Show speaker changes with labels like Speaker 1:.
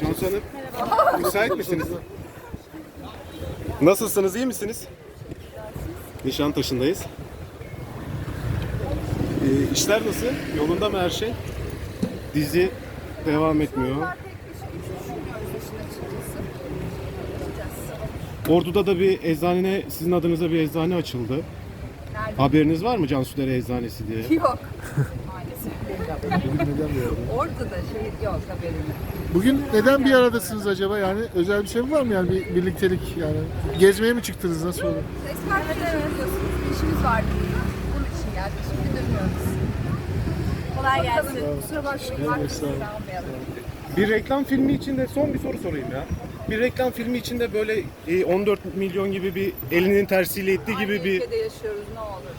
Speaker 1: Cansu Hanım. Müsait misiniz? Nasılsınız, iyi misiniz? Nişantaşı'ndayız. Ee, işler nasıl? Yolunda mı her şey? Dizi devam etmiyor. Ordu'da da bir eczane, sizin adınıza bir eczane açıldı. Haberiniz var mı Cansu'dere Eczanesi diye?
Speaker 2: Yok. Maalesef. Orada da şey yok haberim.
Speaker 3: Bugün neden bir aradasınız acaba? Yani özel bir şey var mı yani bir birliktelik yani? Gezmeye mi çıktınız nasıl oldu?
Speaker 2: Esmer biliyorsunuz bir işimiz vardı burada. Bunun için geldik. Şimdi dönüyoruz. Kolay gelsin. Kusura bakmayın. Vaktinizi almayalım.
Speaker 1: Bir reklam filmi içinde son bir soru sorayım ya. Bir reklam filmi içinde böyle e, 14 milyon gibi bir elinin tersiyle ettiği gibi bir
Speaker 2: ülkede yaşıyoruz ne olur.